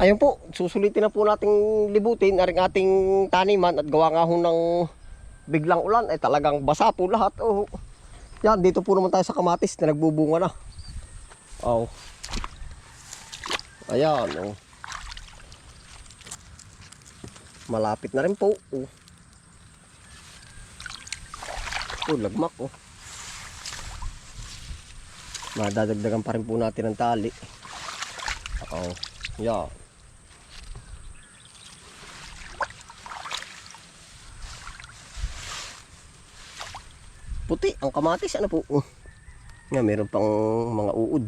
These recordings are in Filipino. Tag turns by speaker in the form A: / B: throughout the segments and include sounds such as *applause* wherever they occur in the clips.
A: Ayun po, susulitin na po nating libutin aring ating taniman at gawa nga ho ng biglang ulan ay talagang basa po lahat. Oh. Yan, dito po naman tayo sa kamatis na nagbubunga na. Oh. Ayan, oh. Malapit na rin po. Oh. Oh, lagmak oh. Madadagdagan pa rin po natin ng tali. Oh. Yan. Puti ang kamatis ano po. Oh. Nga meron pang mga uod.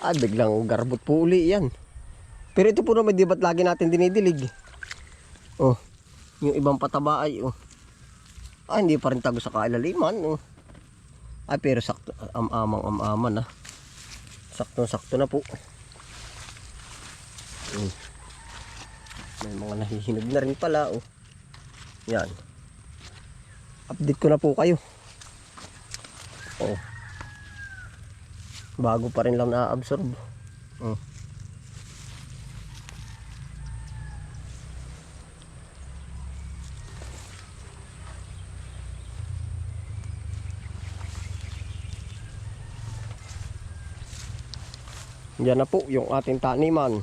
A: Ah, biglang garbot po uli yan. Pero ito po naman, di ba't lagi natin dinidilig? Oh, yung ibang pataba ay, oh. Ah, hindi pa rin tago sa kailaliman, oh. Ay, pero sakto, am-amang am-aman, ah. Sakto-sakto na po. Mm. May mga nahihinog na rin pala, oh. Yan. Update ko na po kayo. Oh. Bago pa rin lang na-absorb. Oh. Yan na po yung ating taniman.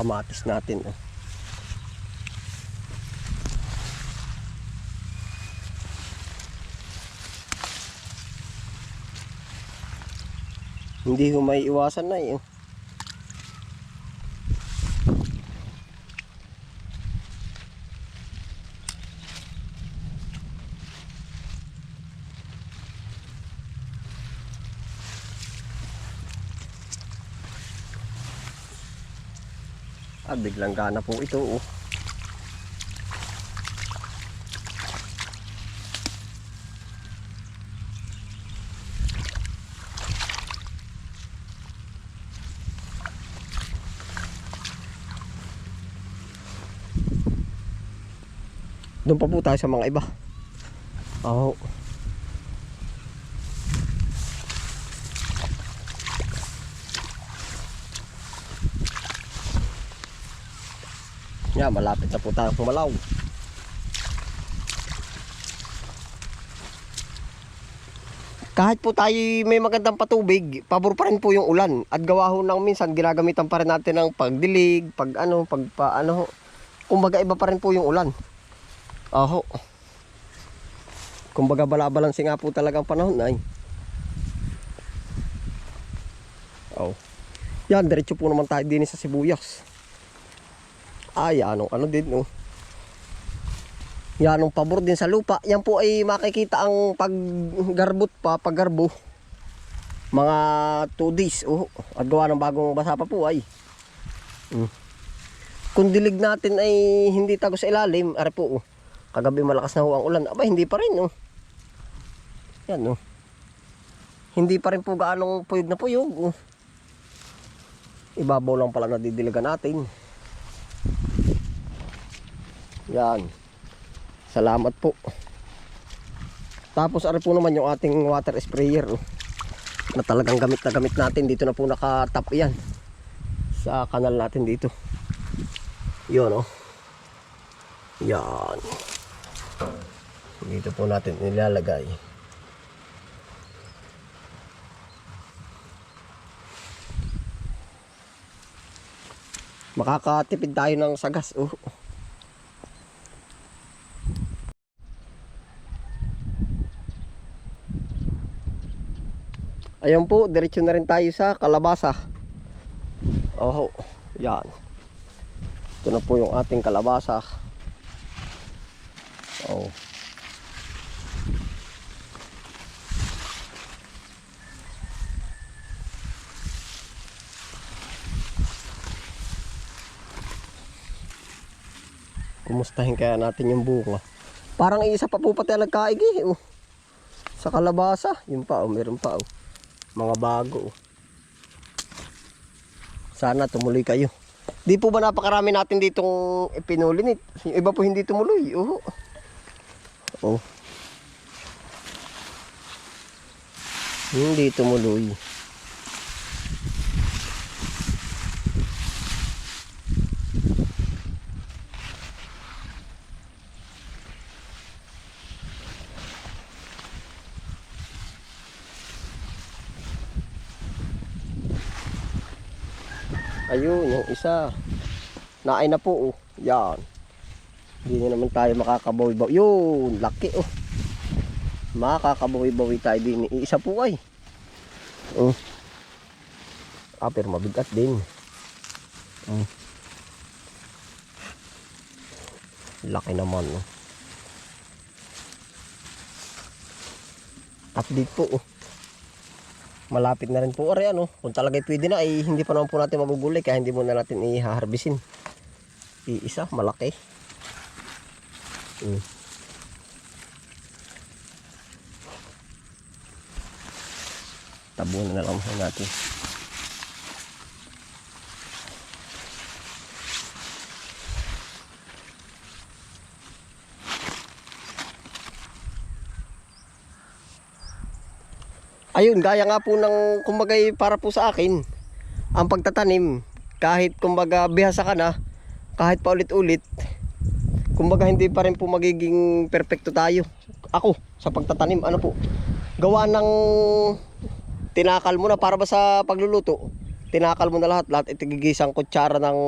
A: Kamatis natin. Oh. Hindi ko may iwasan na eh. Biglang gana po ito oh. Doon pa po tayo sa mga iba. Oo. Yan, malapit na po tayo kumalaw. Kahit po tayo may magandang patubig, pabor pa rin po yung ulan. At gawa ho ng minsan, ginagamitan pa rin natin ng pagdilig, pag ano, pag pa, ano, kumbaga iba pa rin po yung ulan. Aho. Kumbaga balabalansi nga po talagang panahon ay. Oh. Yan, diretso po naman tayo din sa sibuyas. Ay, anong ano din, no? Yan ang pabor din sa lupa. Yan po ay makikita ang paggarbot pa, paggarbo. Mga 2 days. Oh, at gawa ng bagong basa pa po ay. Mm. Kung dilig natin ay hindi tago sa ilalim, are po, oh. Kagabi malakas na ho ang ulan. Aba, hindi pa rin, oh. Yan, oh. Hindi pa rin po gaanong puyog na puyog, oh. Ibabaw lang pala nadidiligan natin. Yan. Salamat po. Tapos ari po naman yung ating water sprayer oh, na talagang gamit na gamit natin. Dito na po nakatap yan sa kanal natin dito. Yun oh. Yan. Dito po natin nilalagay. Makakatipid tayo ng sagas. Oh. Ayan po, diretso na rin tayo sa kalabasa. Oh, yan. Ito na po yung ating kalabasa. Oh. Kumustahin kaya natin yung bunga. Parang isa pa po pati ang nagkaigi. Oh. Sa kalabasa. Yun pa, oh, meron pa. Oh. Mga bago. Oh. Sana tumuloy kayo. Di po ba napakarami natin ditong ipinulinit? Yung iba po hindi tumuloy. Oo. Oh. Hindi tumuloy. Ayun, yung isa. Naay na po, oh. Yan. Hindi na naman tayo makakabawi-bawi. Yun, laki, oh. Makakabawi-bawi tayo din. Isa po ay. Oh. Ah, pero mabigat din. Oh. Laki naman, oh. Update po, oh malapit na rin po. Ore ano kung talaga pwede na ay hindi pa naman po natin magugulay kaya hindi muna natin ihaharbisin iisa malaki. Mm. tabunan na lang natin Ayun, gaya nga po ng kumbagay para po sa akin, ang pagtatanim, kahit kumbaga bihasa ka na, kahit paulit-ulit, kumbaga hindi pa rin po magiging perfecto tayo. Ako, sa pagtatanim, ano po, gawa ng tinakal mo na para ba sa pagluluto, tinakal mo na lahat, lahat itigigisang kutsara ng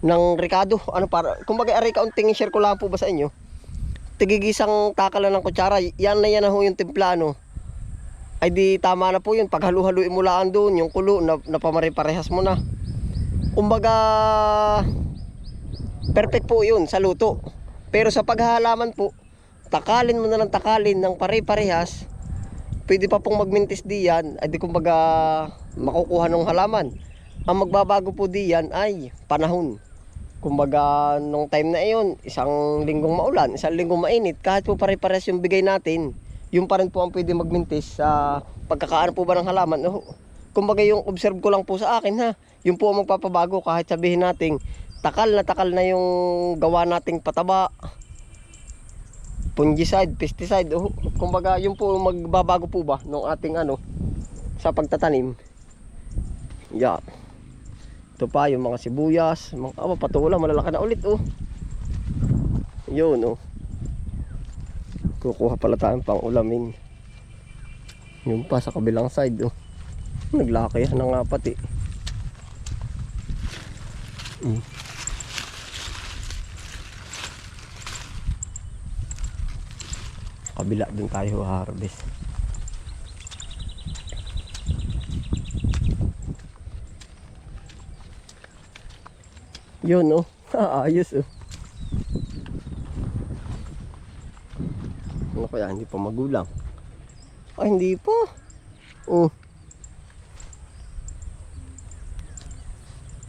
A: ng Ricardo, ano para, kumbaga aray kaunting share ko lang po ba sa inyo, tigigisang takal na ng kutsara, yan na yan na ho yung timpla, ano, ay di tama na po yun. Pag halu-haluin mo lang doon, yung kulo, na, napamari-parehas mo na. Kumbaga, perfect po yun sa luto. Pero sa paghahalaman po, takalin mo na lang takalin ng pare-parehas, pwede pa pong magmintis diyan, ay di kumbaga makukuha ng halaman. Ang magbabago po diyan ay panahon. Kumbaga, nung time na iyon, isang linggong maulan, isang linggong mainit, kahit po pare-parehas yung bigay natin, yung pa rin po ang pwede magmintis sa pagkakaano po ba ng halaman. Oh, kumbaga yung observe ko lang po sa akin ha. Yung po ang magpapabago kahit sabihin nating takal na takal na yung gawa nating pataba. Fungicide, pesticide. Oh, kumbaga yung po magbabago po ba ng ating ano sa pagtatanim. Yeah. Ito pa yung mga sibuyas, mga oh, patula malalaki na ulit oh. Yun oh kukuha pala tayong pang ulamin yun pa sa kabilang side oh. naglaki na nga pati. Mm. kabila din tayo harvest. Yun oh. *laughs* Ayos oh kaya hindi pa magulang? Ay hindi pa. Oh.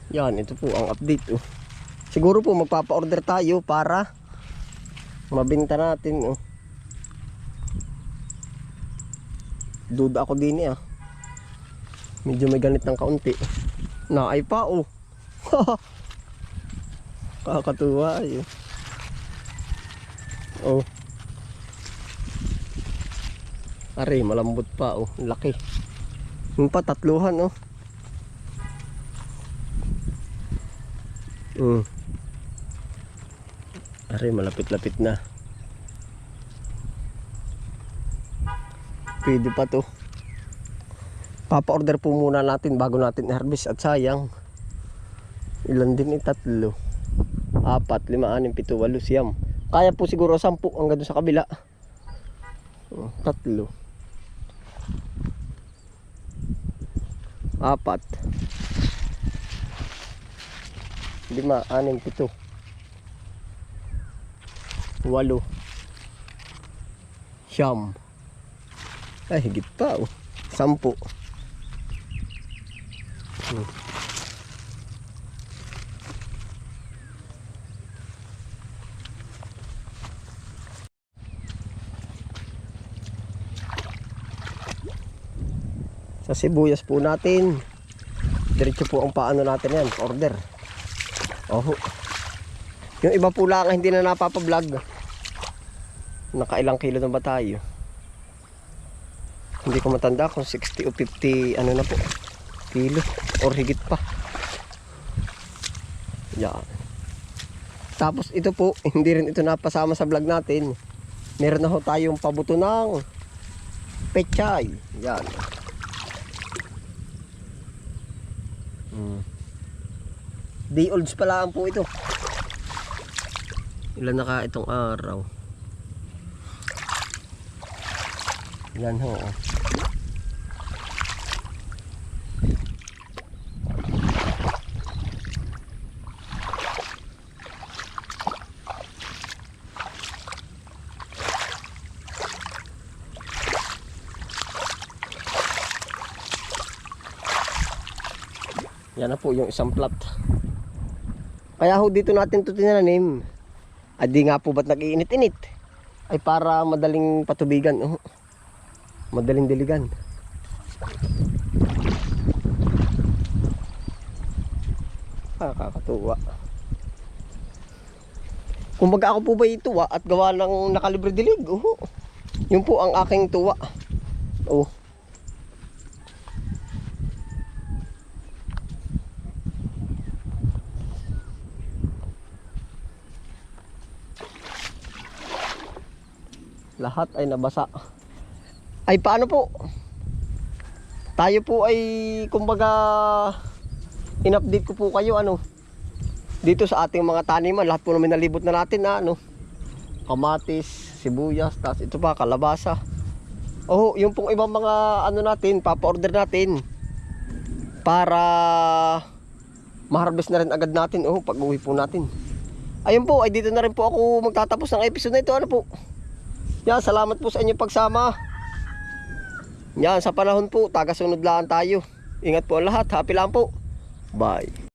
A: Yan, ito po ang update oh. Siguro po magpapa-order tayo para mabenta natin oh. Duda ako din eh ah. Medyo may ganit ng kaunti. Naay pa oh. *laughs* Kakatuwa ay. Oh. Are, malambot pa oh, laki. Yung pa tatluhan oh. Mm. Are, malapit-lapit na. Pwede pa to. Papa-order po muna natin bago natin i-harvest at sayang. Ilan din eh, tatlo. Apat, lima, anim, pito, walo, siyam. Kaya po siguro sampu hanggang sa kabila. Oh, tatlo. Apat. Lima, anim, pito. Walo. Siyam. Ay higit pa oh. Sampu. Hmm. Sibuyas po natin Diretso po ang paano natin yan, order. Oho. Yung iba po lang hindi na napapablog. Nakailang kilo na ba tayo? Hindi ko matanda kung 60 o 50 ano na po. Kilo or higit pa. Yan. Tapos ito po, *laughs* hindi rin ito napasama sa vlog natin. Meron na ho tayong pabuto ng pechay. Yan. Mm. Day olds pa lang po ito. Ilan na ka itong araw? Yan ho. oh. Yan na po yung isang plot. Kaya ho dito natin ito tinanim. Di nga po ba't nag-iinit-init? Ay para madaling patubigan. Oh. Madaling diligan. Nakakatuwa. Kumbaga ako po ba ituwa at gawa ng nakalibre dilig? Oo. Yun po ang aking tuwa. Oh. Lahat ay nabasa. Ay paano po? Tayo po ay kumbaga in-update ko po kayo ano dito sa ating mga taniman lahat po namin nalibot na natin na ano kamatis, sibuyas, tapos ito pa kalabasa. Oh, yung pong ibang mga ano natin, papa-order natin para ma-harvest na rin agad natin oh pag uwi po natin. Ayun po, ay dito na rin po ako magtatapos ng episode na ito. Ano po? Yan, salamat po sa inyong pagsama. Yan, sa panahon po, taga-sunod lang tayo. Ingat po lahat. Happy lang po. Bye.